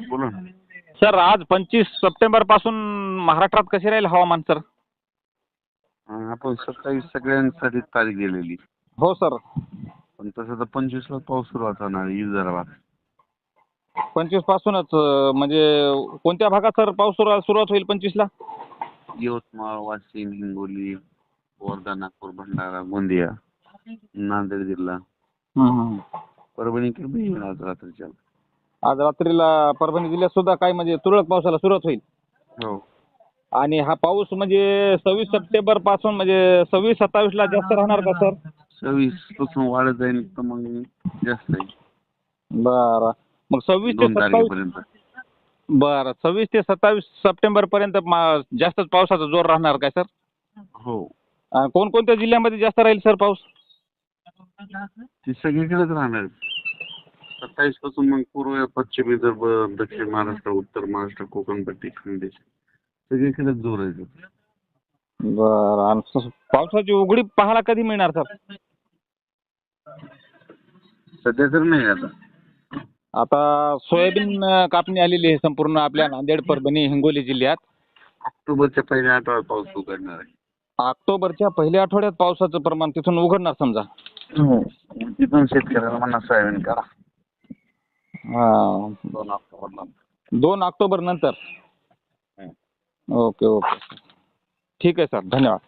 बोला ना. सर आज पंचवीस सप्टेंबरपासून महाराष्ट्रात कसे राहील हवामान सर? अं, आपण सत्तावीस सगळ्यांसाठी तारीख दिलेली हो सर. पण तसं तर पंचवीसला पाऊस सुरुवात होणार आहे विदर्भात पंचवीस पासूनच अं, म्हणजे कोणत्या भागात सर पाऊस सुरू सुरुवात होईल पंचवीसला? यवतमाळ वाशिम हिंगोली वर्धा नागपूर भंडारा गोंदिया नांदेड जिल्हा. परभणी इकडे रात्रीच्या. आज रात्रीला परभणी जिल्ह्यात सुद्धा काय म्हणजे तुरळक पावसाला सुरुवात होईल. हो. आणि हा पाऊस म्हणजे सव्वीस सप्टेंबरपासून म्हणजे सव्वीस सत्तावीसला जास्त राहणार का सर? सव्वीसपासून वाढत जाईल तर मग जास्त बरं. मग सव्वीस ते दोन सत्तावीस तारखेपर्यंत. बरं. सव्वीस ते सत्तावीस सप्टेंबर पर्यंत मा- जास्तच पावसाचा जोर राहणार काय सर? हो. अं, कोणकोणत्या जिल्ह्यामध्ये जास्त राहील सर पाऊस? ती सगळीकडेच राहणार. सत्तावीसपासून मग पूर्व पश्चिम विदर्भ दक्षिण महाराष्ट्र उत्तर महाराष्ट्र कोकणपट्टी खानदेश. सगळीकडेच जोर आहे. बरं आणि पावसाची उघडी पाहायला कधी मिळणार सर? सध्या तर नाही आता. आता सोयाबीन अं, कापणी आलेली आहे संपूर्ण आपल्या नांदेड परभणी हिंगोली जिल्ह्यात. ऑक्टोबरच्या पहिल्या आठवड्यात पाऊस उघडणार आहे. ऑक्टोबरच्या पहिल्या आठवड्यात पावसाचं प्रमाण तिथून उघडणार समजा. हो तिथून शेतकऱ्याला म्हणा सोयाबीन करा हा. दोन ऑक्टोबरला दोन ऑक्टोबर नंतर. Okay okay. ठीक आहे सर. धन्यवाद.